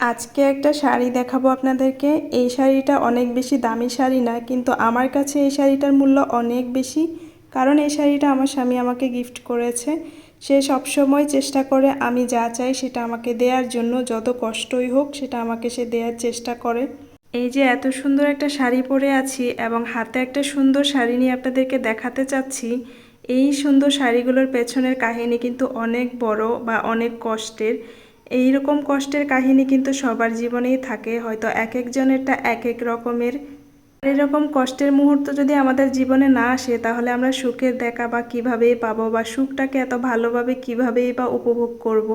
আজকে একটা শাড়ি দেখাবো আপনাদেরকে। এই শাড়িটা অনেক বেশি দামি শাড়ি না, কিন্তু আমার কাছে এই শাড়িটার মূল্য অনেক বেশি। কারণ এই শাড়িটা আমার স্বামী আমাকে গিফট করেছে। সে সবসময় চেষ্টা করে আমি যা চাই সেটা আমাকে দেওয়ার জন্য, যত কষ্টই হোক সেটা আমাকে সে দেওয়ার চেষ্টা করে। এই যে এত সুন্দর একটা শাড়ি পরে আছি এবং হাতে একটা সুন্দর শাড়ি নিয়ে আপনাদেরকে দেখাতে চাচ্ছি, এই সুন্দর শাড়িগুলোর পেছনের কাহিনী কিন্তু অনেক বড় বা অনেক কষ্টের। এই রকম কষ্টের কাহিনী কিন্তু সবার জীবনেই থাকে, হয়তো এক একজনেরটা এক এক রকমের এরকম কষ্টের মুহূর্ত যদি আমাদের জীবনে না আসে, তাহলে আমরা সুখের দেখা বা কীভাবেই পাবো বা সুখটাকে এত ভালোভাবে কীভাবেই বা উপভোগ করব।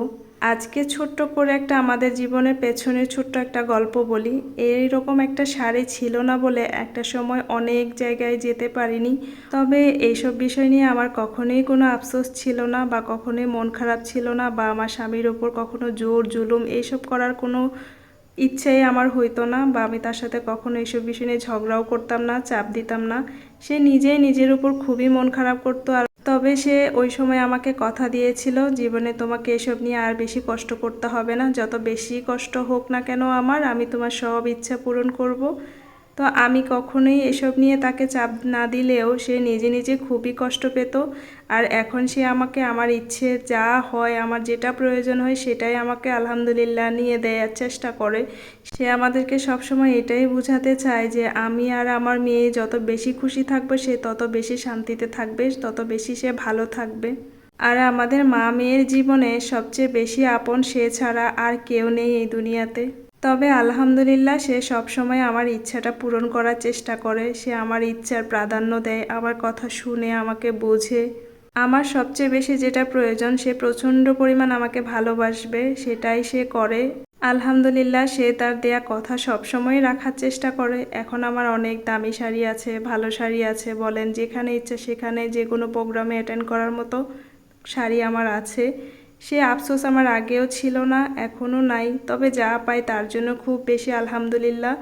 আজকে ছোট্ট করে একটা আমাদের জীবনের পেছনে ছোট্ট একটা গল্প বলি। এই রকম একটা শাড়ি ছিল না বলে একটা সময় অনেক জায়গায় যেতে পারিনি। তবে এইসব বিষয় নিয়ে আমার কখনোই কোনো আফসোস ছিল না বা কখনোই মন খারাপ ছিল না বা আমার স্বামীর ওপর কখনো জোর জুলুম এইসব করার কোনো ইচ্ছেই আমার হইতো না বা আমি তার সাথে কখনো এইসব বিষয় নিয়ে ঝগড়াও করতাম না, চাপ দিতাম না। সে নিজেই নিজের উপর খুবই মন খারাপ করতো আর তবে সে ওই সময় আমাকে কথা দিয়েছিল, জীবনে তোমাকে এসব নিয়ে আর বেশি কষ্ট করতে হবে না। যত বেশি কষ্ট হোক না কেন আমার, আমি তোমার সব ইচ্ছা পূরণ করব। তো আমি কখনোই এসব নিয়ে তাকে চাপ না দিলেও সে নিজে নিজে খুবই কষ্ট পেত। আর এখন সে আমাকে আমার ইচ্ছে যা হয়, আমার যেটা প্রয়োজন হয় সেটাই আমাকে আলহামদুলিল্লাহ নিয়ে দেওয়ার চেষ্টা করে। সে আমাদেরকে সবসময় এটাই বোঝাতে চায় যে আমি আর আমার মেয়ে যত বেশি খুশি থাকবে সে তত বেশি শান্তিতে থাকবে, তত বেশি সে ভালো থাকবে। আর আমাদের মা মেয়ের জীবনে সবচেয়ে বেশি আপন সে ছাড়া আর কেউ নেই এই দুনিয়াতে। তবে আলহামদুলিল্লাহ সে সবসময় আমার ইচ্ছাটা পূরণ করার চেষ্টা করে। সে আমার ইচ্ছার প্রাধান্য দেয়, আমার কথা শুনে, আমাকে বোঝে। আমার সবচেয়ে বেশি যেটা প্রয়োজন, সে প্রচণ্ড পরিমাণ আমাকে ভালোবাসবে, সেটাই সে করে। আলহামদুলিল্লাহ সে তার দেয়া কথা সবসময় রাখার চেষ্টা করে। এখন আমার অনেক দামি শাড়ি আছে, ভালো শাড়ি আছে, বলেন যেখানে ইচ্ছা সেখানে যে কোনো প্রোগ্রামে অ্যাটেন্ড করার মতো শাড়ি আমার আছে। সে আফসোস আমার আগেও ছিল না, এখনও নাই। তবে যা পাই তার জন্য খুব বেশি আলহামদুলিল্লাহ।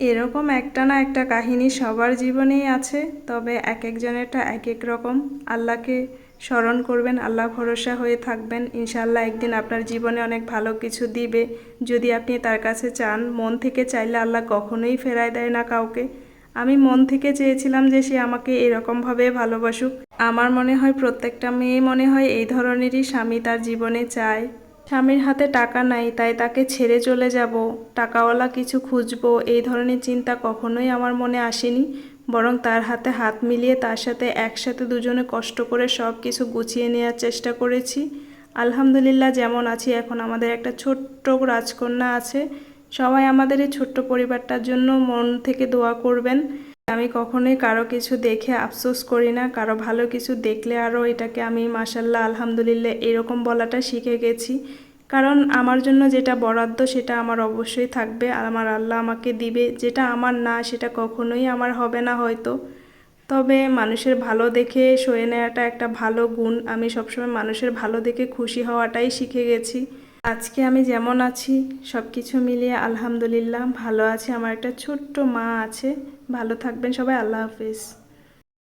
এরকম একটা না একটা কাহিনী সবার জীবনেই আছে, তবে এক একজনেরটা এক এক রকম। আল্লাহকে স্মরণ করবেন, আল্লাহ ভরসা হয়ে থাকবেন। ইনশাল্লাহ একদিন আপনার জীবনে অনেক ভালো কিছু দিবে। যদি আপনি তার কাছে চান, মন থেকে চাইলে আল্লাহ কখনোই ফেরায় দেয় না কাউকে। আমি মন থেকে চেয়েছিলাম যে সে আমাকে এরকমভাবে ভালোবাসুক। আমার মনে হয় প্রত্যেকটা মেয়ে মনে হয় এই ধরনেরই স্বামী তার জীবনে চায়। স্বামীর হাতে টাকা নাই, তাই তাকে ছেড়ে চলে যাব। টাকাওয়ালা কিছু খুঁজবো, এই ধরনের চিন্তা কখনোই আমার মনে আসেনি। বরং তার হাতে হাত মিলিয়ে তার সাথে একসাথে দুজনে কষ্ট করে সব কিছু গুছিয়ে নেওয়ার চেষ্টা করেছি। আলহামদুলিল্লাহ যেমন আছি, এখন আমাদের একটা ছোট্ট রাজকন্যা আছে। সবাই আমাদের এই ছোট্ট পরিবারটার জন্য মন থেকে দোয়া করবেন। আমি কখনোই কারও কিছু দেখে আফসোস করি না, কারও ভালো কিছু দেখলে আরও এটাকে আমি মাসাল্লাহ আলহামদুলিল্লাহ এরকম বলাটা শিখে গেছি। কারণ আমার জন্য যেটা বরাদ্দ সেটা আমার অবশ্যই থাকবে আর আমার আল্লাহ আমাকে দিবে। যেটা আমার না সেটা কখনোই আমার হবে না হয়তো। তবে মানুষের ভালো দেখে সয়ে নেওয়াটা একটা ভালো গুণ। আমি সবসময় মানুষের ভালো দেখে খুশি হওয়াটাই শিখে গেছি। আজকে আমি যেমন আছি সব কিছু মিলিয়ে আলহামদুলিল্লাহ, ভালো আছি। আমার একটা ছোট্ট মা আছে। ভালো থাকবেন সবাই, আল্লাহ হাফিজ।